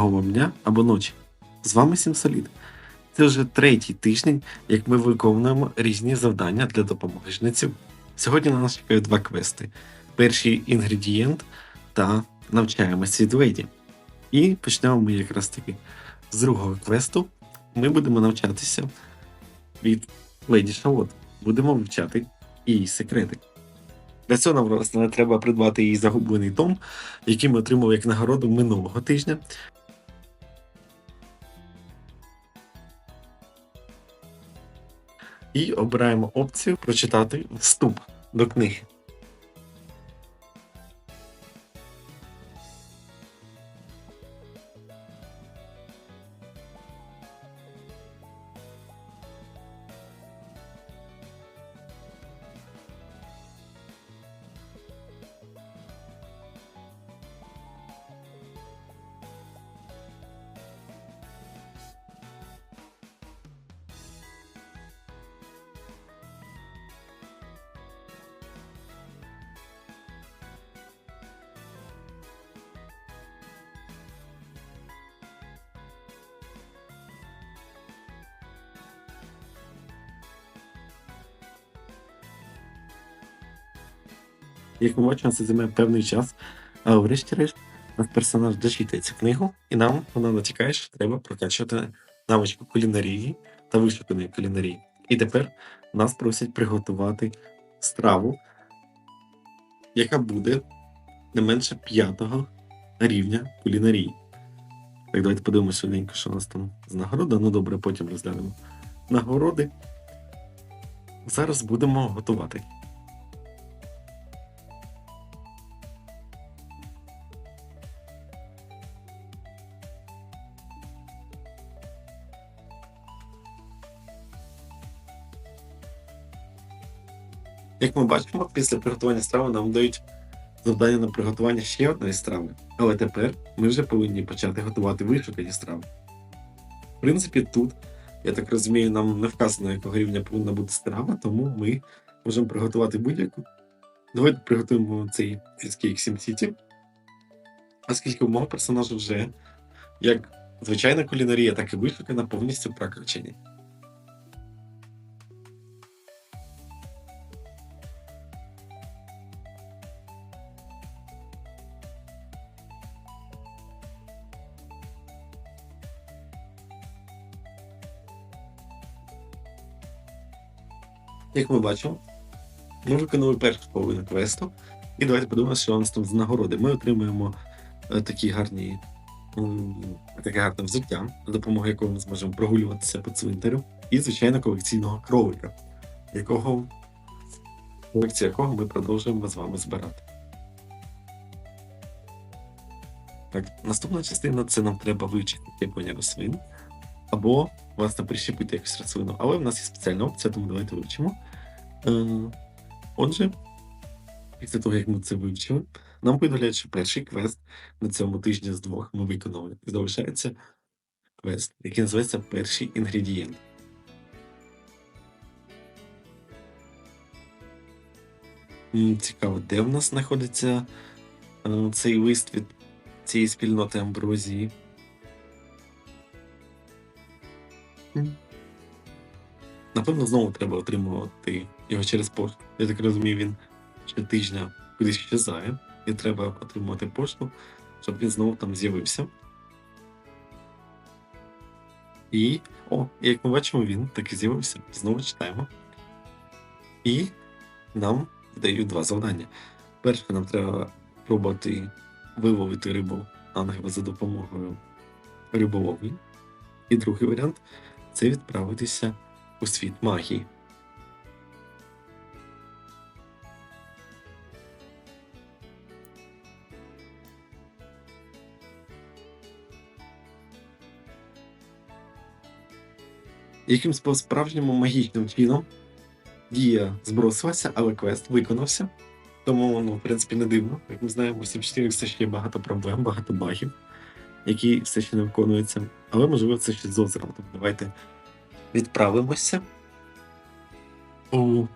Доброго вам дня або ночі. З вами Сімсолід. Це вже третій тиждень, як ми виконуємо різні завдання для допомоги жнецю. Сьогодні на нас чекають два квести: перший інгредієнт та навчаємося від Веді. І почнемо ми якраз таки з другого квесту. Ми будемо навчатися від Леді Шалот. Будемо вивчати її секрети. Для цього нам треба придбати її загублений том, який ми отримали як нагороду минулого тижня. І обираємо опцію прочитати вступ до книги. Як ми бачимо, це займає певний час, але врешті-решт наш персонаж дочитає цю книгу, і нам вона натякає, що треба прокачувати навичку кулінарії та вишуканої кулінарії. І тепер нас просять приготувати страву, яка буде не менше п'ятого рівня кулінарії. Так, давайте подивимося швиденько, що у нас там з нагорода. Ну добре, потім розглянемо нагороди. Зараз будемо готувати. Як ми бачимо, після приготування страви нам дають завдання на приготування ще одної страви. Але тепер ми вже повинні почати готувати вишукані страви. В принципі, тут, я так розумію, нам не вказано, якого рівня повинна бути страва, тому ми можемо приготувати будь-яку. Давайте приготуємо цей фільський Сім-Сіті. Оскільки мого персонажа вже як звичайна кулінарія, так і вишукана повністю прокачені. Як ми бачимо, ми виконали першу половину квесту. І давайте подивимося, що у нас там з нагороди. Ми отримуємо е, такі гарні, таке гарне взуття, за допомогою якого ми зможемо прогулюватися по цвинтарю, і, звичайно, колекційного кролика, якого колекцію якого ми продовжуємо з вами збирати. Так, наступна частина це нам треба вивчити типання рослин, або власне прищепити якусь рослину. Але в нас є спеціальна опція, тому давайте вивчимо. Е, Отже, після того, як ми це вивчили, нам повідомляють, що перший квест на цьому тижні з двох ми виконали. І залишається квест, який називається Перший інгредієнт. Цікаво, де в нас знаходиться е, цей лист від цієї спільноти амброзії. Напевно, знову треба отримувати його через пошту. Я так розумію, він щотижня кудись щезає, і треба отримувати пошту, щоб він знову там з'явився. І, о, як ми бачимо, він таки з'явився. Знову читаємо. І нам дають два завдання. Перше, нам треба пробувати виловити рибу ангела за допомогою риболовлі. І другий варіант це відправитися у світ магії. Якимсь по-справжньому магічним чином дія збросилася, але квест виконався. Тому, ну, в принципі, не дивно. Як ми знаємо, у 7.4 все ще є багато проблем, багато багів, які все ще не виконуються. Але можливо це ще з озером. Тому давайте відправимося у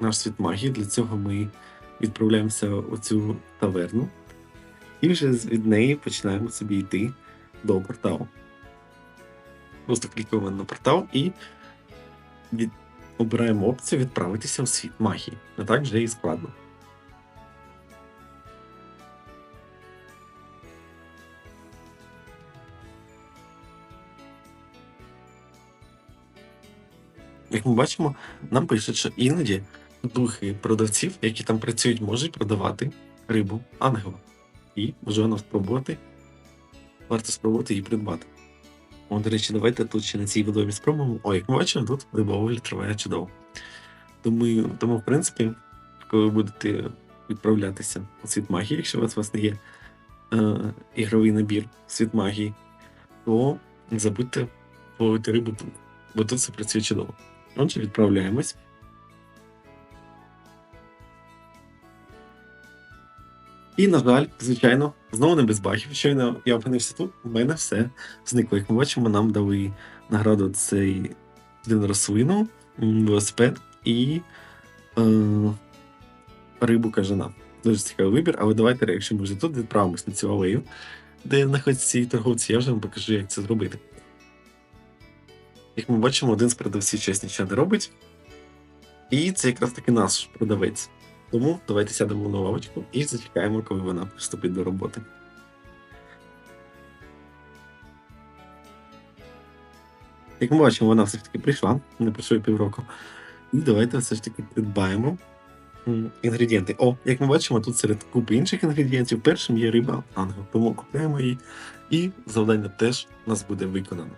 наш світ магії. Для цього ми відправляємося у цю таверну. І вже від неї починаємо собі йти до порталу. Просто клікаємо на портал і від... обираємо опцію відправитися в світ магії. Не так вже і складно. Як ми бачимо, нам пишуть, що іноді духи продавців, які там працюють, можуть продавати рибу ангела. І можливо спробувати. Варто спробувати її придбати. О, до речі, давайте тут ще на цій водоймі спробуємо. О, як ми бачимо, тут риболовля триває чудово. Тому, тому, в принципі, коли ви будете відправлятися у світ магії, якщо у вас власне є е, ігровий набір світ магії, то не забудьте ловити рибу тут, бо тут все працює чудово. Отже, відправляємось. І, на жаль, звичайно, знову не без бахів. Щойно я опинився тут, у мене все зникло. Як ми бачимо, нам дали награду цей один рослину, велосипед і е, рибу кажана. Дуже цікавий вибір, але давайте, якщо ми вже тут відправимось на цю алею, де знаходяться ці торговці, я вже вам покажу, як це зробити. Як ми бачимо, один з продавців щось нічого не робить. І це якраз таки наш продавець. Тому давайте сядемо на лавочку і зачекаємо, коли вона приступить до роботи. Як ми бачимо, вона все ж таки прийшла, не пройшло півроку. І давайте все ж таки придбаємо інгредієнти. О, як ми бачимо, тут серед купи інших інгредієнтів першим є риба ангел. Тому купуємо її, і завдання теж у нас буде виконано.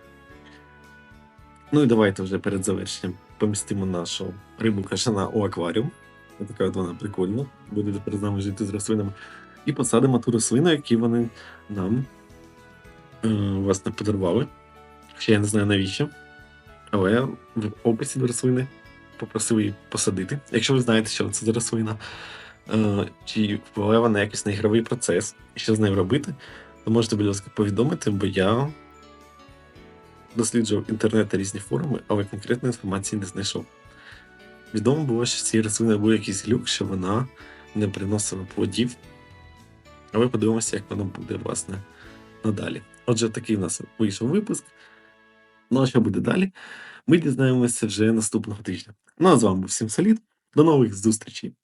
Ну і давайте вже перед завершенням помістимо нашу рибу кашана у акваріум. Така от вона прикольна. Буде тепер з нами жити з рослинами. І посадимо ту рослину, яку вони нам е, власне подарували. Ще я не знаю навіщо. Але в описі до рослини попросив її посадити. Якщо ви знаєте, що це за рослина, е, чи впливає вона якось на ігровий процес, і що з нею робити, то можете, будь ласка, повідомити, бо я досліджував інтернет та різні форуми, але конкретної інформації не знайшов. Відомо було, що цієї рослини був якийсь глюк, що вона не приносила плодів. Але подивимося, як воно буде, власне, надалі. Отже, такий у нас вийшов випуск. Ну, а що буде далі? Ми дізнаємося вже наступного тижня. Ну а з вами був всім Солід. До нових зустрічей!